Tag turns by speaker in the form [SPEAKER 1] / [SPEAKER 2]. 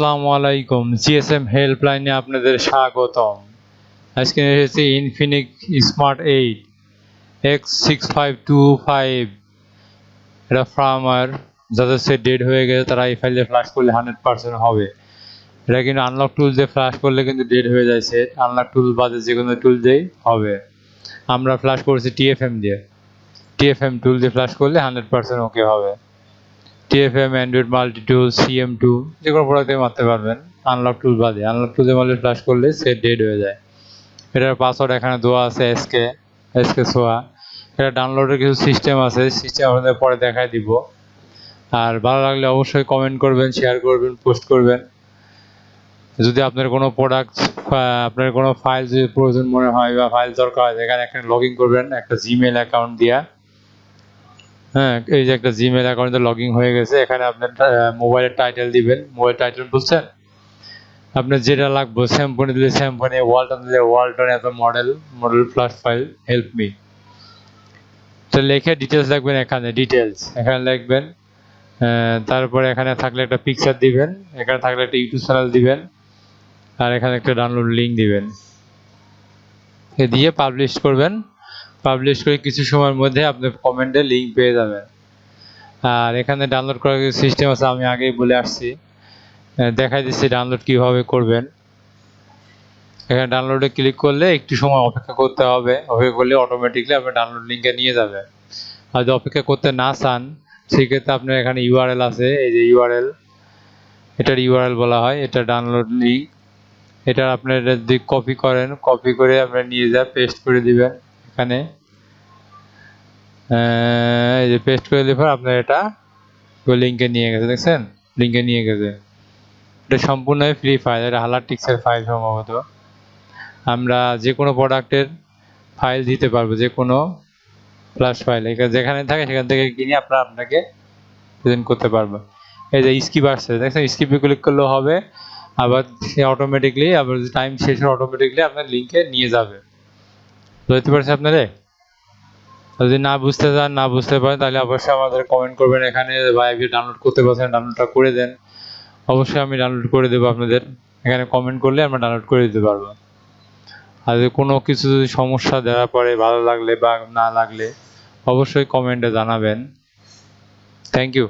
[SPEAKER 1] আসসালামু আলাইকুম। জিএসএম হেল্পলাইনে আপনাদের স্বাগতম। আজকে এসেছি Infinix smart eight X six five two five এটা ফার্মার যাদের সে ডেড হয়ে গেছে, তারা এই ফাইল ফ্লাশ করলে হান্ড্রেড পার্সেন্ট হবে। এটা কিন্তু আনলক টুল দিয়ে ফ্লাশ করলে কিন্তু ডেড হয়ে যায় সেট আনলক টুল বাদে যে কোনো টুল দিয়েই হবে। আমরা ফ্লাশ করেছি টিএফএম দিয়ে। টিএফএম টুল দিয়ে ফ্লাশ করলে হান্ড্রেড পার্সেন্ট ওকে হবে। TFM android multi tool CM two যে কোনো প্রোডাক্টে মারতে পারবেন। আনলক টুল বাদে। আনলক টুল মারলে ফ্লাশ করলে সেট ডেড হয়ে যায়। এটার পাসওয়ার্ড এখানে দেওয়া আছে এসকে এসকে সোয়া এটা ডাউনলোডের কিছু সিস্টেম আছে। সিস্টেম আপনাদের পরে দেখাই দিব। আর ভালো লাগলে অবশ্যই কমেন্ট করবেন শেয়ার করবেন পোস্ট করবেন। যদি আপনার কোনো প্রোডাক্ট আপনার কোনো ফাইল যদি প্রয়োজন মনে হয় বা ফাইল দরকার হয়, এখানে একটা লগ করবেন, একটা জিমেল অ্যাকাউন্ট দিয়া। হ্যাঁ এই যে একটা জিমেল অ্যাকাউন্টে লগ ইন হয়ে গেছে, এখানে আপনার মোবাইলের টাইটেল দিবেন মোবাইল টাইটেল বুঝছেন? আপনার যেটা লাগবে স্যাম্পনি দিলে স্যাম্পনি ওয়ালটন দিলে ওয়ালটন এত model model plus file help me তো লেখে ডিটেলস লিখবেন এখানে ডিটেলস এখানে লিখবেন তারপরে এখানে থাকলে একটা পিকচার দিবেন, এখানে থাকলে একটা ইউটিউব চ্যানেল দিবেন, আর এখানে একটা ডাউনলোড লিঙ্ক দিবেন। এ দিয়ে পাবলিশ করবেন। পাবলিশ করে কিছু সময়ের মধ্যে আপনি কমেন্টে লিঙ্ক পেয়ে যাবেন। আর এখানে ডাউনলোড করার সিস্টেম আছে, আমি আগেই বলে আসছি। দেখাই দিচ্ছি ডাউনলোড কীভাবে করবেন। এখানে ডাউনলোডে ক্লিক করলে একটু সময় অপেক্ষা করতে হবে। অপেক্ষা করলে অটোমেটিকলি আপনি ডাউনলোড লিঙ্কে নিয়ে যাবে আর যদি অপেক্ষা করতে না চান, সেক্ষেত্রে আপনার এখানে ইউআরএল আছে, এই যে ইউআরএল এটার ইউআরএল বলা হয়, এটা ডাউনলোড লিঙ্ক এটা আপনার যদি কপি করেন কপি করে আপনার নিয়ে যা পেস্ট করে দিবেন। এখানে। এই যে পেস্ট করে দিলে পর আপনার এটা লিঙ্কে নিয়ে গেছে, দেখছেন? লিঙ্কে নিয়ে গেছে। এটা সম্পূর্ণই ফ্রি ফাইল এটা হালার টিক্সের ফাইল সম্ভবত। আমরা যে কোনো প্রোডাক্টের ফাইল দিতে পারব, যে কোনো প্লাস ফাইল যেখানে থাকে, সেখান থেকে কিনে আপনারা আপনাকে প্রেজেন্ট করতে পারব এই যে স্কিপ আসছে, দেখছেন? স্কিপে ক্লিক করলেও হবে, আবার সে অটোমেটিকলি আবার টাইম শেষ অটোমেটিকলি আপনার লিঙ্কে নিয়ে যাবে। বুঝতে পারছেন আপনারে? যদি না বুঝতে চান, না বুঝতে পারেন, তাহলে অবশ্যই আমাদের কমেন্ট করবেন এখানে বা ডাউনলোড করতে পারছেন ডাউনলোডটা করে দেন। অবশ্যই আমি ডাউনলোড করে দেবো আপনাদের। এখানে কমেন্ট করলে আমরা ডাউনলোড করে দিতে পারব। আর যদি কোনো কিছু যদি সমস্যা দেওয়ার পরে ভালো লাগলে বা না লাগলে, অবশ্যই কমেন্টে জানাবেন। Thank you